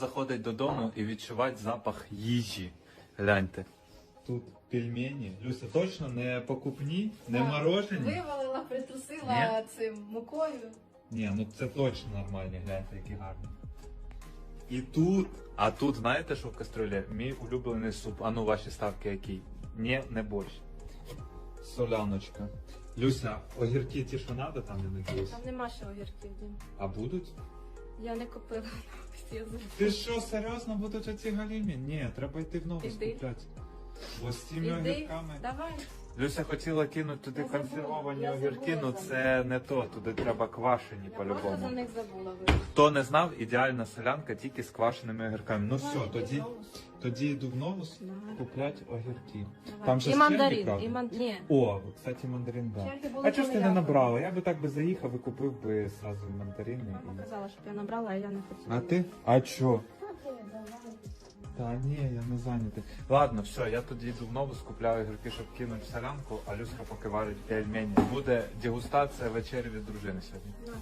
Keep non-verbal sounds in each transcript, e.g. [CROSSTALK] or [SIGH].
заходить додому і відчувати запах їжі. Гляньте. Тут пельмені. Люся, точно не покупні, не Так. морожені? Вивалила, притрусила цим мукою. Ні, ну це точно нормальні, гляньте, які гарні. І тут. А тут знаєте, що в кастрюлі? Мій улюблений суп. А ну ваші ставки який? Ні, не борщ. Соляночка. Люся, огірки ті, що треба, там я надіюсь. Там нема ще огірків, Дім. А будуть? Я не купила. Я забула. Ти що, серйозно будуть оці галімі? Ні, треба йти в нову Іди. Бо з цими Іди, огірками. давай. Люся хотіла кинути туди Я забула, консервовані я огірки, забула ну за це не то, туди треба квашені Я просто по-любому. за них забула вибачте. Хто не знав, ідеальна солянка тільки з квашеними огірками. Ну Давай, все, тоді, тоді йду в новус Давай. купляти огірки. Давай. Там же і мандарин, і ман... Ні. О, кстати, мандарин, да. Черги були А чого ж ти не я набрала? Я би так би заїхав і купив би сразу мандарини. Мама і- казала, щоб я набрала, а я не хотіла. А ти? А чо? Та ні, я не зайнятий. Ладно, все, я тоді йду в нову, скупляю огірки, щоб кинути в солянку, а Люська поки варить пельмені. Буде дегустація вечері від дружини сьогодні. На.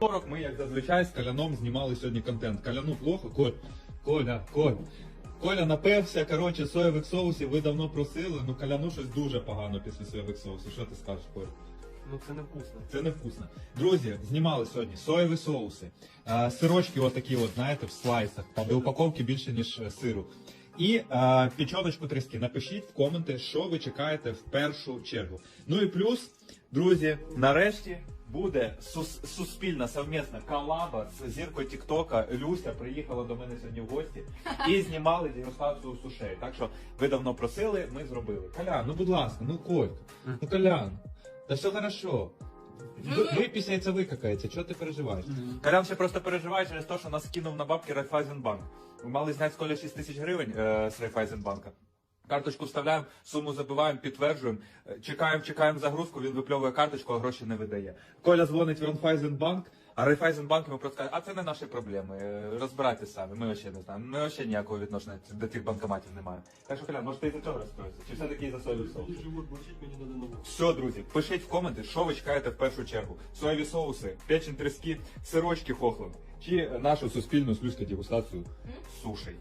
40 ми, як зазвичай, з Каляном знімали сьогодні контент. Каляну плохо, Коль, Коля, Коль. Коля напився, коротше, соєвих соусів, ви давно просили, ну Каляну щось дуже погано після соєвих соусів. Що ти скажеш, Коль? Ну це не вкусно. Це невкусно. Друзі, знімали сьогодні соєві соуси, е, сирочки отакі, от, знаєте, в слайсах, там де упаковки більше, ніж е, сиру. І е, печоночку тріски. Напишіть в коменти, що ви чекаєте в першу чергу. Ну і плюс, друзі, нарешті буде сус- суспільна совмісна колаба з зіркою Тіктока. Люся приїхала до мене сьогодні в гості і [LAUGHS] знімали дегустацію сушей. Так що ви давно просили, ми зробили. Колян, ну будь ласка, ну Колька, ну Колян, та все хорошо. Ви- це викакається, чого ти переживаєш? Колян ще просто переживає через те, що нас кинув на бабки Райфайзенбанк. Ми мали зняти з Коля 6 тисяч гривень е, з Райфайзенбанка. Карточку вставляємо, суму забиваємо, підтверджуємо, е, чекаємо, чекаємо загрузку, він випльовує карточку, а гроші не видає. Коля дзвонить в Райфайзенбанк, а Райфайзенбанк йому просто каже, а це не наші проблеми, е, розбирайтеся самі, ми ще не знаємо, ми ще ніякого відношення до тих банкоматів не маємо. Так що, Колян, може ти і за цього розстроїшся? Чи все-таки і за соєві соус? Все, друзі, пишіть в коменти, що ви чекаєте в першу чергу. Соєві соуси, печень трески, сирочки хохлим. Чи нашу суспільну слюзьку дегустацію сушей.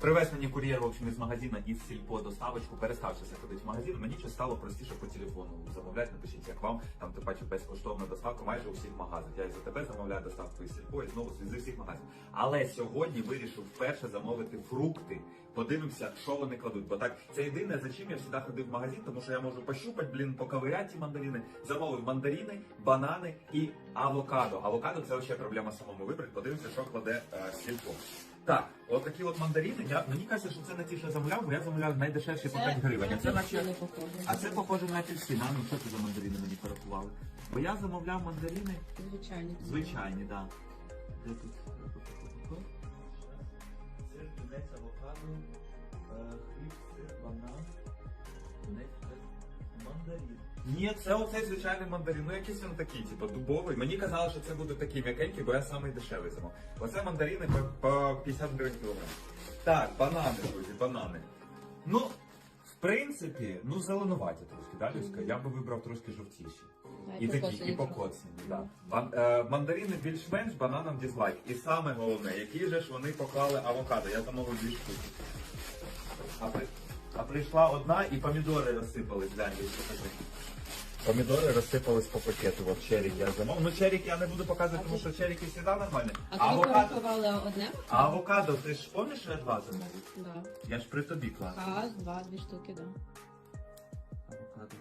Привез мені кур'єр в общем, із магазина із сільпо доставочку, переставшися ходити в магазин. Мені щось стало простіше по телефону замовляти, напишіть, як вам. Там ти бачив безкоштовна доставка майже у всіх магазинах. Я і за тебе замовляю доставку із сільпо і знову зі всіх магазинів. Але сьогодні вирішив вперше замовити фрукти. Подивимося, що вони кладуть. Бо так це єдине, за чим я завжди ходив в магазин, тому що я можу пощупати, блін, поковиряти ті мандарини. Замовив мандарини, банани і авокадо. Авокадо це ще проблема самому вибрати. Подивимося, що кладе е, сільпо. Так, от такі от мандарини. Я мені кажеться, що це не ті, що замовляв, бо я замовляв найдешевші по 5 гривень. А це наче похоже. а це похоже на апельсин. А ну що це за мандарини мені порахували? Бо я замовляв мандарини Звичайно. звичайні, так. Да. Де тут? Сир, тунець, авокадо, е, хліб, сир, банан, тунець, мандарин. Ні, це оцей звичайний мандарин. Ну якийсь він такий, типу, дубовий. Мені казали, що це буде такий м'якенький, бо я самий дешевий замов. Оце мандарини по, по 50 гривень кілограм. Так, банани, друзі, банани. Ну, в принципі, ну зеленуваті трошки, да, Люська? Я би вибрав трошки жовтіші. І такі, і покоцані, да. Бан- е, мандарини більш-менш, бананам дізлайк. І саме головне, які же ж вони поклали авокадо. Я замовив дві штуки. А, при... а прийшла одна і помідори розсипались, глянь, ось покажи. Помідори розсипались по пакету, от черік я замовив. Ну черік я не буду показувати, тому що черіки завжди нормальні. А тобі авокадо, порахували одне? а авокадо, ти ж пам'ятаєш, що я два замовив? Да. Я ж при тобі клав. Раз, два, дві штуки, да. Авокадо.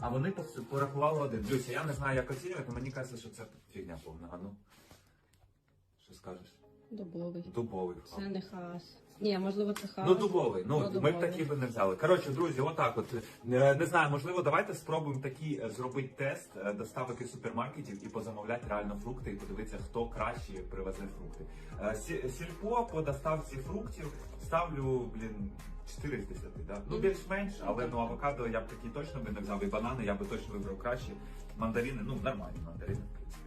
А вони пос- порахували один. Люся, я не знаю, як оцінювати, мені кажеться, що це фігня повна. А ну. Що скажеш? Дубовий. Дубовий. Це не хас. Ні, можливо, це хас. Ну, дубовий. Ну, Ну, ми б дубовий. такі би не взяли. Коротше, друзі, отак от. Е, Не знаю, можливо, давайте спробуємо такий е, зробити тест е, доставок із супермаркетів і позамовляти реально фрукти і подивитися, хто краще привезе фрукти. Е, сі- Сільпо по доставці фруктів ставлю, блін. 4 з 10, да? Ну, більш-менш, але ну авокадо я б такі точно би не взяв, і банани я би точно вибрав краще. Мандарини, ну нормальні мандарини, в принципі.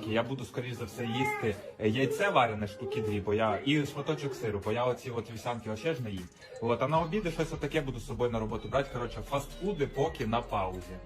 Сніданки я буду скоріш за все їсти е, яйце варене штуки дві, бо я і шматочок сиру, бо я оці от вівсянки вообще ж не їм. От а на обіди щось отаке буду з собою на роботу брати. Коротше, фастфуди поки на паузі.